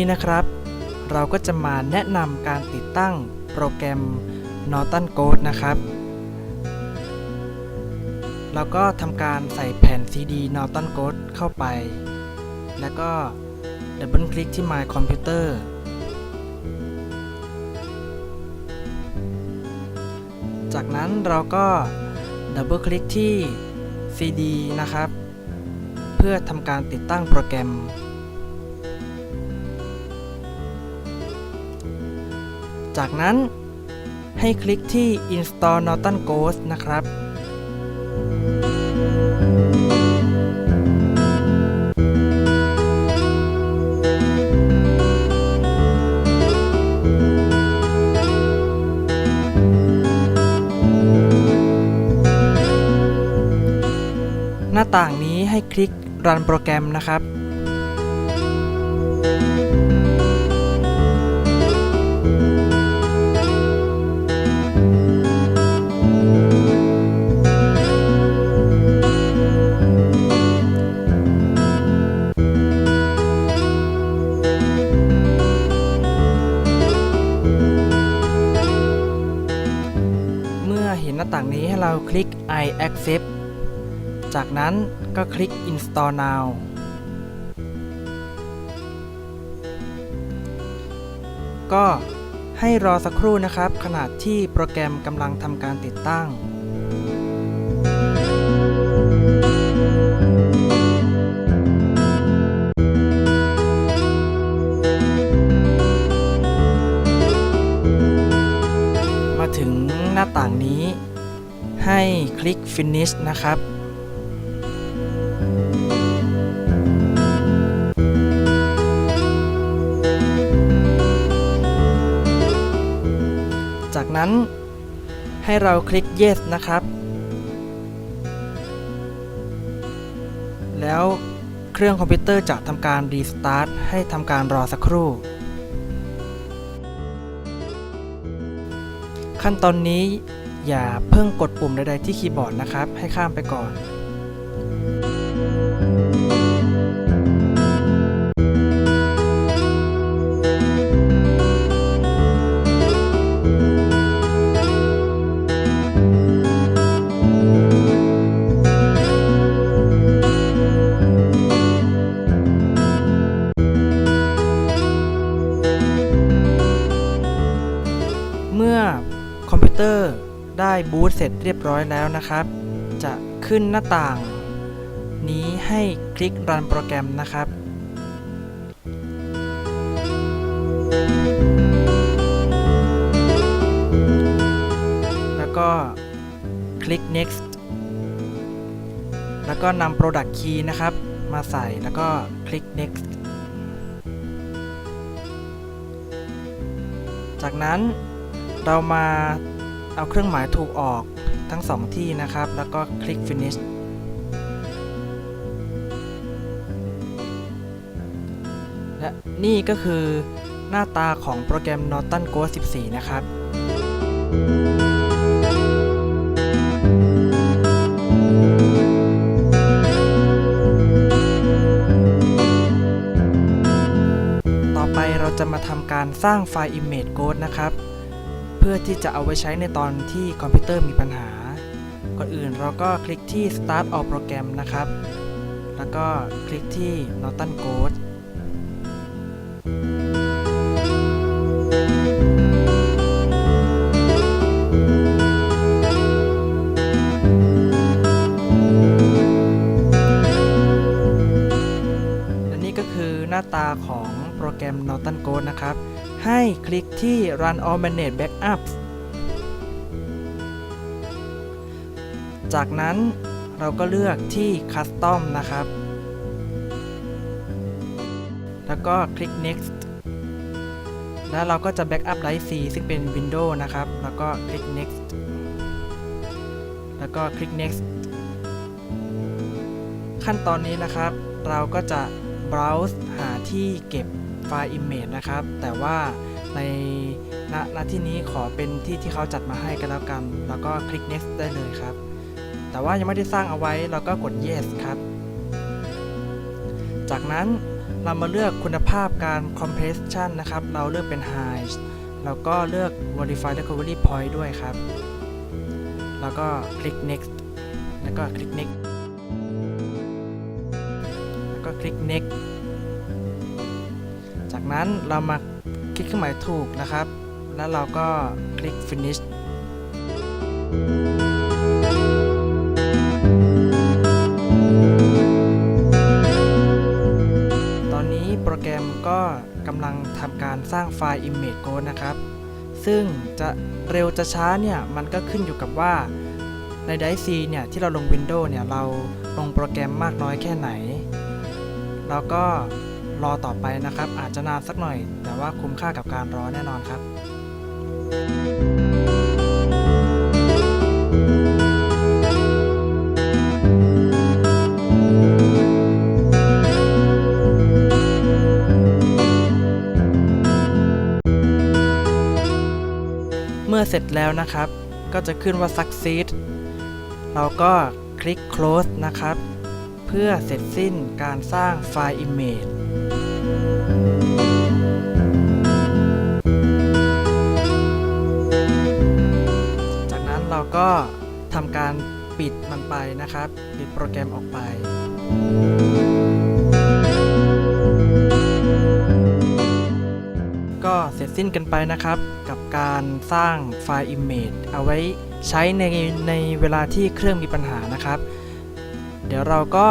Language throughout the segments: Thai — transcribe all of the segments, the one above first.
นี้นะครับ เราก็จะมาแนะนำการติดตั้งโปรแกรม Norton Code นะครับเราก็ทำการใส่แผ่น CD Norton Code เข้าไป แล้วก็ดับเบิลคลิกที่ My Computer จากนั้นเราก็ดับเบิลคลิกที่ CD นะครับ เพื่อทำการติดตั้งโปรแกรม จากนั้นให้คลิกที่ install Norton Ghost นะครับหน้าต่างนี้ให้คลิก Run โปรแกรมนะครับ คลิก I accept จากนั้นก็คลิก install now ก็ให้รอสักครู่นะครับ ขณะที่โปรแกรมกำลังทำการติดตั้ง ลิก finish นะครับจากนั้นให้เราคลิก yes นะครับ แล้วเครื่องคอมพิวเตอร์จะทำการรีสตาร์ทให้ทำการรอสักครู่ ขั้นตอนนี้ อย่าเพิ่งกดปุ่มใดๆที่คีย์บอร์ดนะครับ ให้ข้ามไปก่อน สร็จเรียบร้อยแล้วนะครับ จะขึ้นหน้าต่าง นี้ให้คลิกรันโปรแกรมนะครับ แล้วก็คลิก next แล้วก็นำ product key นะครับ มาใส่แล้วก็คลิก next จากนั้นเรามา เอาเครื่องหมายถูกออกทั้งสองที่นะครับ แล้วก็คลิก finish และนี่ก็คือหน้าตาของโปรแกรม Norton Go 14 นะครับต่อไปเราจะมาทำการสร้างไฟล์ Image Code นะครับ เพื่อที่จะเอาไว้ใช้ในตอนที่คอมพิวเตอร์มีปัญหา ก่อนอื่นเราก็คลิกที่ Start All Program นะครับ แล้วก็คลิกที่ Norton Code และนี่ก็คือหน้าตาของโปรแกรม Norton Code นะครับ ให้คลิกที่ Run All Manage Backups จากนั้นเราก็เลือกที่ Custom นะครับ แล้วก็คลิก Next แล้วเราก็จะ Backup Drive C ซึ่งเป็น Windows นะครับ แล้วก็คลิก Next แล้วก็คลิก Next ขั้นตอนนี้นะครับ เราก็จะ browse หาที่เก็บ ไฟล์ image นะครับ แต่ว่าในณณที่นี้ขอเป็นที่ที่เขาจัดมาให้กันแล้วกัน แล้วก็คลิก next ได้เลยครับ แต่ว่ายังไม่ได้สร้างเอาไว้เราก็กด yes ครับ จากนั้นเรามาเลือกคุณภาพการ compression นะครับ เราเลือกเป็น high แล้วก็เลือก modify recovery point ด้วยครับ แล้วก็คลิก next แล้วก็คลิก next แล้วก็คลิก next นั้นเรามาคลิกเครื่องหมายถูกนะครับ แล้วเราก็คลิก finish ตอนนี้โปรแกรมก็กำลังทำการสร้างไฟล์ image code นะครับ ซึ่งจะเร็วจะช้าเนี่ย มันก็ขึ้นอยู่กับว่าใน Dice C เนี่ย ที่เราลง Windows เนี่ย เราลงโปรแกรมมากน้อยแค่ไหนเราก็ รอต่อไปนะครับ อาจจะนานสักหน่อย แต่ว่าคุ้มค่ากับการรอแน่นอนครับเมื่อเสร็จแล้วนะครับ ก็จะขึ้นว่า succeed เราก็คลิก close นะครับ เพื่อเสร็จสิ้นการสร้างไฟล์ image จากนั้นเราก็ทำการปิดมันไปนะครับ ปิดโปรแกรมออกไปก็เสร็จสิ้นกันไปนะครับ กับการสร้างไฟล์ Image เอาไว้ใช้ในในเวลาที่เครื่องมีปัญหานะครับ เดี๋ยวเราก็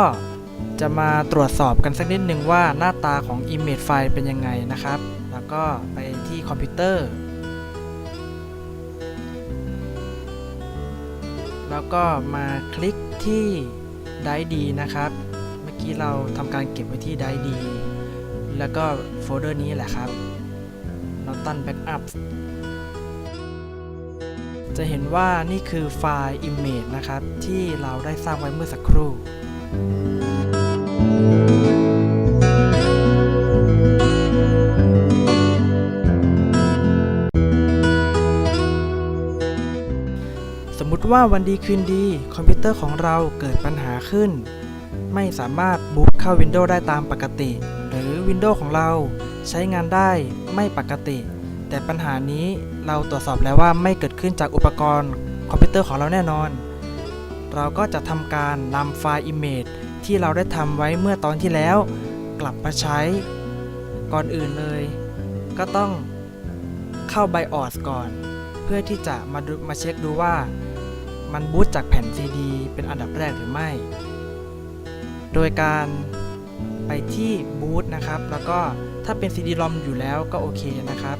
จะมาตรวจสอบกันสักนิดหนึ่งว่าหน้าตาของ Image ไฟล์เป็นยังไงนะครับ แล้วก็ไปที่คอมพิวเตอร์ แล้วก็มาคลิกที่ Drive D นะครับ เมื่อกี้เราทำการเก็บไว้ที่ Drive D แล้วก็โฟลเดอร์นี้แหละครับ Norton Backup จะเห็นว่านี่คือไฟล์ Image นะครับ ที่เราได้สร้างไว้เมื่อสักครู่ ว่าวันดีคืนดี คอมพิวเตอร์ของเราเกิดปัญหาขึ้น ไม่สามารถบูตเข้า Windows ได้ตามปกติ หรือ Windows ของเราใช้งานได้ไม่ปกติ แต่ปัญหานี้เราตรวจสอบแล้วว่าไม่เกิดขึ้นจากอุปกรณ์คอมพิวเตอร์ของเราแน่นอน เราก็จะทำการนำไฟล์ Image ที่เราได้ทำไว้เมื่อตอนที่แล้ว กลับมาใช้ ก่อนอื่นเลย ก็ต้องเข้า BIOS ก่อน เพื่อที่จะมาดูมาเช็คดูว่า มันบูตจากแผ่น CD เป็นอันดับแรกหรือไม่ โดยการไปที่บูตนะครับ แล้วก็ถ้าเป็น CD ROM อยู่แล้วก็โอเคนะครับ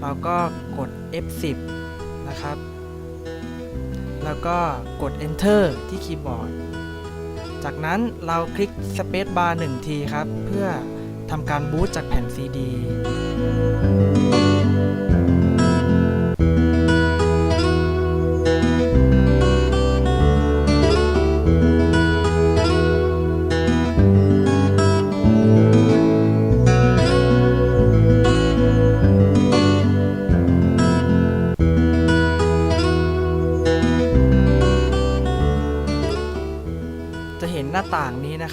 เราก็กด F10 นะครับ แล้วก็กด Enter ที่คีย์บอร์ด จากนั้นเราคลิก Space Bar 1ทีครับ เพื่อทำการบูตจากแผ่น CD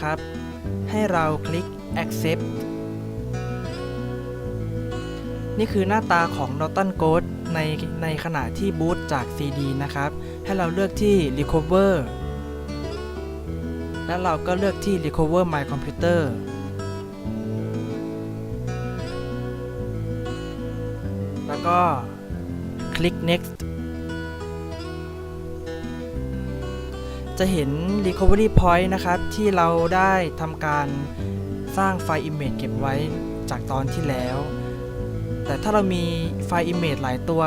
นะครับ ให้เราคลิก accept นี่คือหน้าตาของ Norton Code ในในขณะที่บูตจาก CD นะครับ ให้เราเลือกที่ recover แล้วเราก็เลือกที่ recover my computer แล้วก็คลิก next จะเห็น Recovery Point นะครับ ที่เราได้ทำการสร้างไฟล์ Image เก็บไว้จากตอนที่แล้ว แต่ถ้าเรามีไฟล์ Image หลายตัว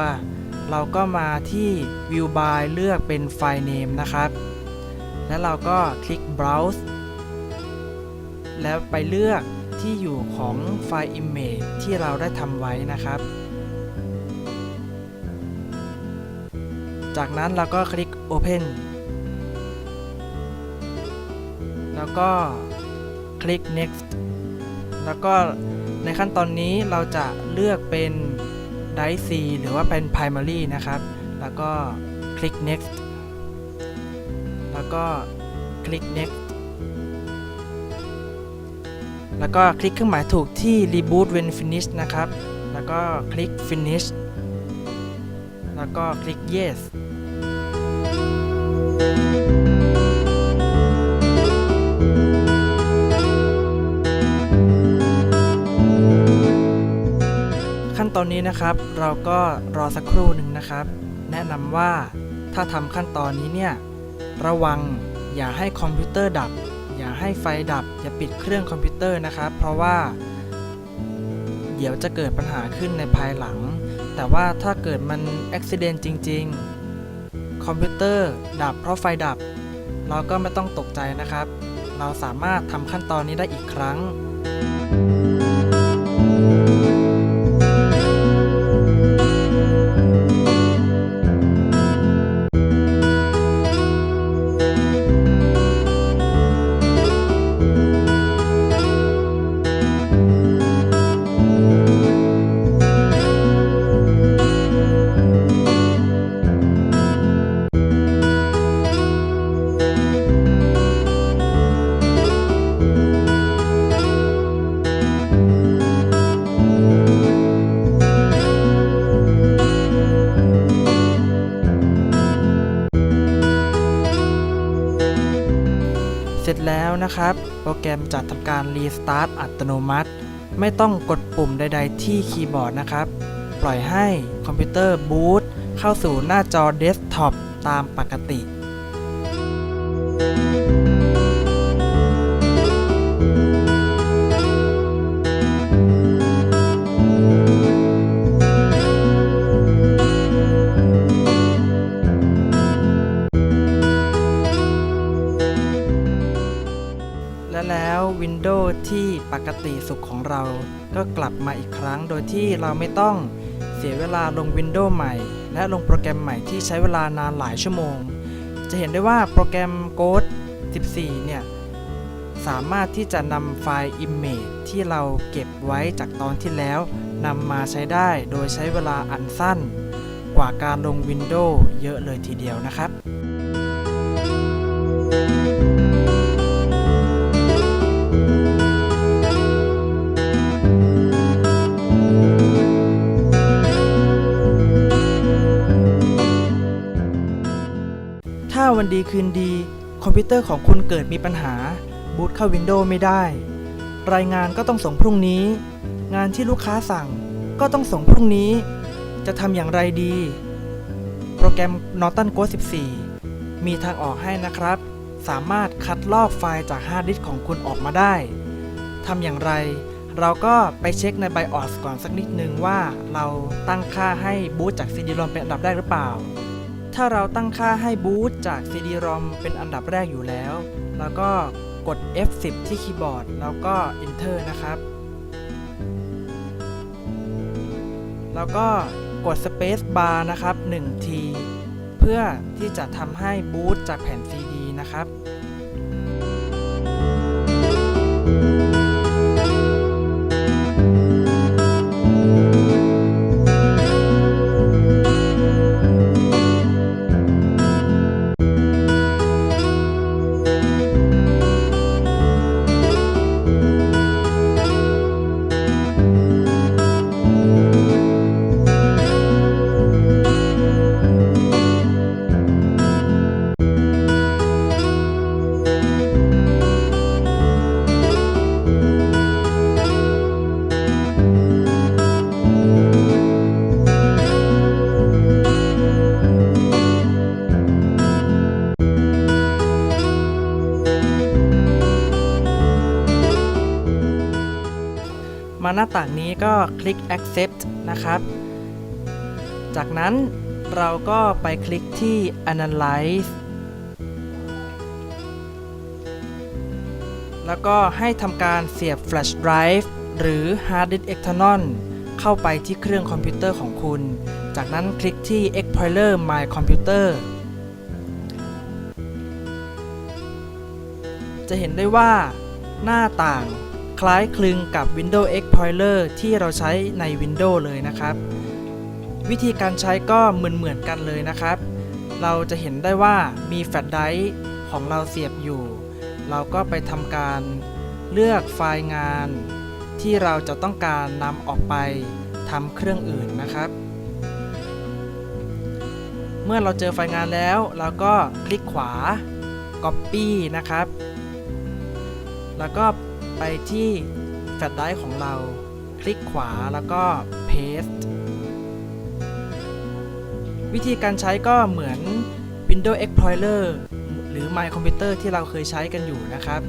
เราก็มาที่ View by เลือกเป็นไฟล์ Name นะครับ แล้วเราก็คลิก Browse แล้วไปเลือกที่อยู่ของไฟล์ Image ที่เราได้ทำไว้นะครับ จากนั้นเราก็คลิก Open แล้วก็คลิก next แล้วก็ในขั้นตอนนี้เราจะเลือกเป็น Drive C หรือว่าเป็น primary นะครับ แล้วก็คลิก next แล้วก็คลิก next แล้วก็คลิกเครื่องหมายถูกที่ Reboot when finish นะครับ แล้วก็คลิก Finish แล้วก็คลิก Yes ตอนนี้นะครับเราก็รอสักครู่หนึ่งนะครับ แนะนำว่าถ้าทำขั้นตอนนี้เนี่ยระวังอย่าให้คอมพิวเตอร์ดับ อย่าให้ไฟดับ อย่าปิดเครื่องคอมพิวเตอร์นะครับ เพราะว่า เดี๋ยวจะเกิดปัญหาขึ้นในภายหลัง แต่ว่าถ้าเกิดมันอุบิเหตุจริง ๆ คอมพิวเตอร์ดับเพราะไฟดับ เราก็ไม่ต้องตกใจนะครับ เราสามารถทำขั้นตอนนี้ได้อีกครั้ง เสร็จแล้วนะครับ โปรแกรมจะทำการรีสตาร์ทอัตโนมัติ ไม่ต้องกดปุ่มใด ๆ ที่คีย์บอร์ดนะครับ ปล่อยให้คอมพิวเตอร์บูตเข้าสู่หน้าจอเดสก์ท็อปตามปกติแล ที่ปกติสุขของเรา ก็กลับมาอีกครั้งโดยที่เราไม่ต้องเสียเวลาลง Windows ใหม่ และลงโปรแกรมใหม่ที่ใช้เวลานานหลายชั่วโมง จะเห็นได้ว่าโปรแกรม Code 14 เนี่ย สามารถที่จะนำไฟล์ Image ที่เราเก็บไว้จากตอนที่แล้วนำมาใช้ได้โดยใช้เวลาอันสั้น กว่าการลง Windows เยอะเลยทีเดียวนะครับ วันดีคืนดี คอมพิวเตอร์ของคุณเกิดมีปัญหา บูตเข้า Windows ไม่ได้ รายงานก็ต้องส่งพรุ่งนี้ งานที่ลูกค้าสั่งก็ต้องส่งพรุ่งนี้ จะทำอย่างไรดี โปรแกรม Norton Go 14 มีทางออกให้นะครับ สามารถคัดลอกไฟล์จากฮาร์ดดิสก์ของคุณออกมาได้ทำอย่างไร เราก็ไปเช็คใน BIOS ก่อนสักนิดนึงว่าเราตั้งค่าให้บูตจาก CD-ROM เป็นอันดับแรกหรือเปล่า ถ้าเราตั้งค่าให้บูตจาก CD-ROM เป็นอันดับแรกอยู่แล้ว แล้วก็กด F10 ที่คีย์บอร์ด แล้วก็ Enter นะครับ แล้วก็กด Space Bar นะครับ 1 ที เพื่อที่จะทำให้บูตจากแผ่น CD นะครับ คลิก accept นะครับ จากนั้นเราก็ไปคลิกที่ analyze แล้วก็ให้ทำการเสียบ flash drive หรือ hard disk external เข้าไปที่เครื่องคอมพิวเตอร์ของคุณ จากนั้นคลิกที่ explorer my computer จะเห็นได้ว่าหน้าต่าง คล้ายคลึงกับ Windows Explorer ที่เราใช้ใน Windows เลยนะครับ วิธีการใช้ก็เหมือนเหมือนกันเลยนะครับ เราจะเห็นได้ว่ามีแฟลชไดรฟ์ของเราเสียบอยู่ เราก็ไปทำการเลือกไฟล์งาน ที่เราจะต้องการนำออกไปทำเครื่องอื่นนะครับ เมื่อเราเจอไฟล์งานแล้วเราก็คลิกขวา Copy นะครับ แล้วก็ ไปที่แฟลชไดรฟ์ของเรา คลิกขวาแล้วก็ Paste วิธีการใช้ก็เหมือน Windows Explorer หรือ My Computer ที่เราเคยใช้กันอยู่นะครับ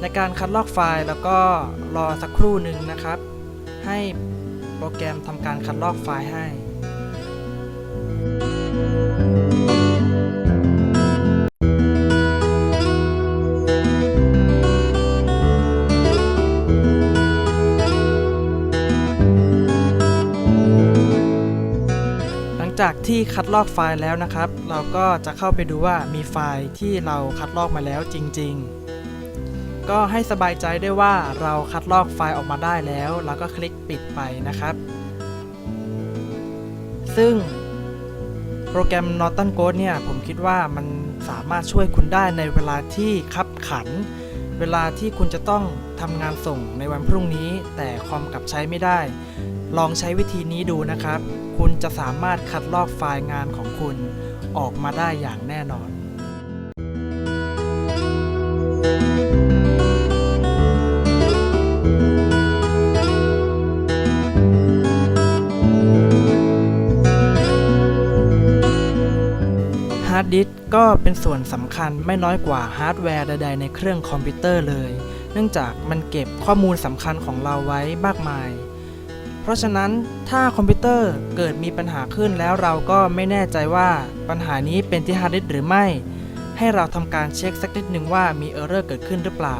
ในการคัดลอกไฟล์แล้วก็รอสักครู่หนึ่งนะครับ ให้โปรแกรมทำการคัดลอกไฟล์ให้ จากที่คัดลอกไฟล์แล้วนะครับ เราก็จะเข้าไปดูว่ามีไฟล์ที่เราคัดลอกมาแล้วจริง ๆ ก็ให้สบายใจได้ว่าเราคัดลอกไฟล์ออกมาได้แล้วแล้วก็คลิกปิดไปนะครับ ซึ่งโปรแกรม Norton Code เนี่ยผมคิดว่ามันสามารถช่วยคุณได้ในเวลาที่คับขัน เวลาที่คุณจะต้องทำงานส่งในวันพรุ่งนี้ แต่คอมกลับใช้ไม่ได้ ลองใช้วิธีนี้ดูนะครับ คุณจะสามารถคัดลอกไฟล์งานของคุณออกมาได้อย่างแน่นอนฮาร์ดดิสก์ก็เป็นส่วนสำคัญไม่น้อยกว่าฮาร์ดแวร์ใดๆในเครื่องคอมพิวเตอร์เลย เนื่องจากมันเก็บข้อมูลสำคัญของเราไว้มากมาย ราะฉะนั้นถ้าคอมพิวเตอร์เกิดมีปัญหาขึ้นแล้วเราก็ไม่แน่ใจว่าปัญหานี้เป็นที่ฮาร์ดดิสก์หรือไม่ ให้เราทำการเช็คสักนิดหนึ่งว่ามีเออร์เรอร์เกิดขึ้นหรือเปล่า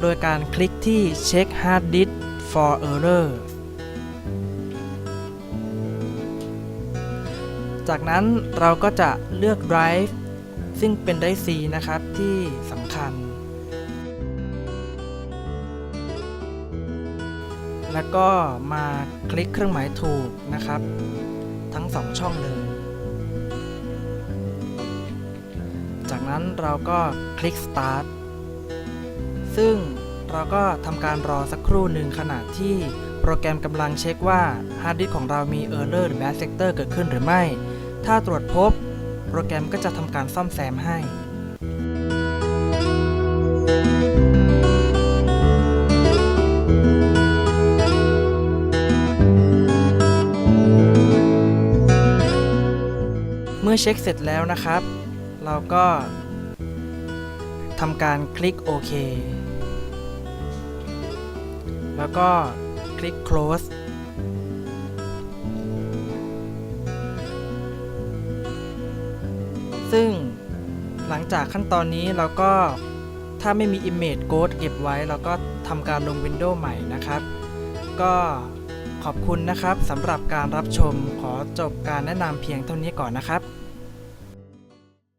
โดยการคลิกที่ Check Hard Disk for Error จากนั้นเราก็จะเลือก Drive ซึ่งเป็น Drive C นะครับที่สำคัญ แล้วก็มาคลิกเครื่องหมายถูกนะครับ ทั้ง 2 ช่องเลย จากนั้นเราก็คลิก Start ซึ่งเราก็ทำการรอสักครู่หนึ่งขณะที่โปรแกรมกำลังเช็คว่าฮาร์ดดิสก์ของเรามี Error หรือ Bad Sector เกิดขึ้นหรือไม่ ถ้าตรวจพบ โปรแกรมก็จะทำการซ่อมแซมให้ มื่อเช็คเสร็จแล้วนะครับ เราก็ทำการคลิกโอเคแล้วก็คลิก close ซึ่งหลังจากขั้นตอนนี้เราก็ถ้าไม่มี Image Code เก็บไว้ เราก็ทำการลง Windows ใหม่นะครับ ก็ขอบคุณนะครับสำหรับการรับชมขอจบการแนะนำเพียงเท่านี้ก่อนนะครับ